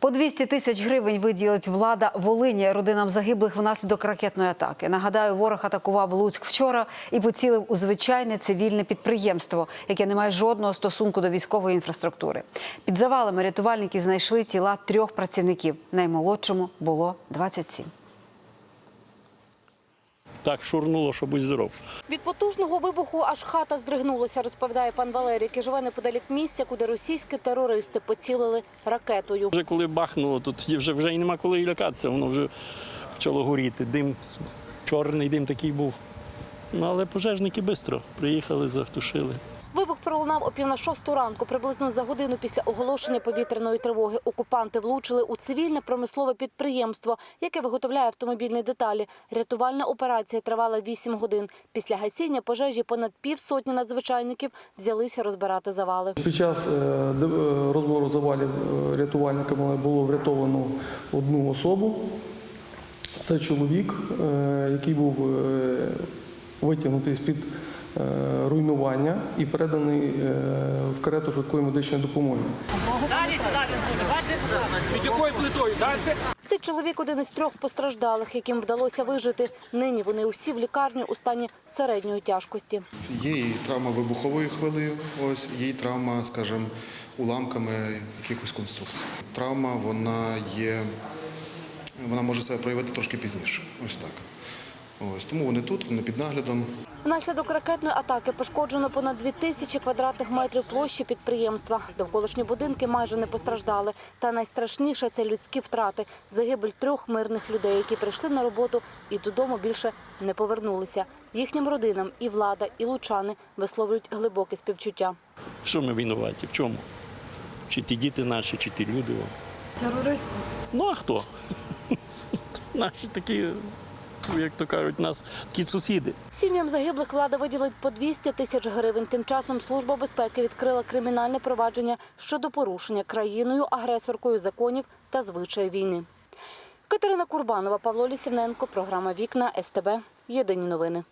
По 200 тисяч гривень виділить влада Волині родинам загиблих внаслідок ракетної атаки. Нагадаю, ворог атакував Луцьк вчора і поцілив у звичайне цивільне підприємство, яке не має жодного стосунку до військової інфраструктури. Під завалами рятувальники знайшли тіла трьох працівників. Наймолодшому було 27. Так шурнуло, що будь здоров. Від потужного вибуху аж хата здригнулася, розповідає пан Валерій, який живе неподалік місця, куди російські терористи поцілили ракетою. Вже коли бахнуло, тут вже, вже й нема коли і лякатися, воно вже почало горіти. Дим, чорний дим такий був. Ну, але пожежники швидко приїхали, затушили. Вибух пролунав о пів на шосту ранку. Приблизно за годину після оголошення повітряної тривоги окупанти влучили у цивільне промислове підприємство, яке виготовляє автомобільні деталі. Рятувальна операція тривала 8 годин. Після гасіння пожежі понад півсотні надзвичайників взялися розбирати завали. Під час е, е, розбору завалів е, рятувальниками було врятовано одну особу. Це чоловік, який був витягнутий з-під е, руйнування і переданий е, в карету швидкої медичної допомоги. Під якою плитою? Далі? Цей чоловік один із трьох постраждалих, яким вдалося вижити. Нині вони усі в лікарню у стані середньої тяжкості. Є і травма вибуховою хвилею, ось є і травма, скажімо, уламками якихось конструкцій. Травма вона є, вона може себе проявити трошки пізніше. Ось так. Ось тому вони тут, вони під наглядом. Внаслідок ракетної атаки пошкоджено понад 2 тисячі квадратних метрів площі підприємства. Довколишні будинки майже не постраждали. Та найстрашніше – це людські втрати. Загибель трьох мирних людей, які прийшли на роботу і додому більше не повернулися. Їхнім родинам і влада, і лучани висловлюють глибоке співчуття. Що ми винуваті? В чому? Чи ті діти наші, чи ті люди? Терористи. Ну а хто? Наші такі, як то кажуть, нас такі сусіди. Сім'ям загиблих влада виділить по 200 тисяч гривень. Тим часом Служба безпеки відкрила кримінальне провадження щодо порушення країною-агресоркою законів та звичаї війни. Катерина Курбанова, Павло Лісівненко, програма Вікна СТБ. Єдині новини.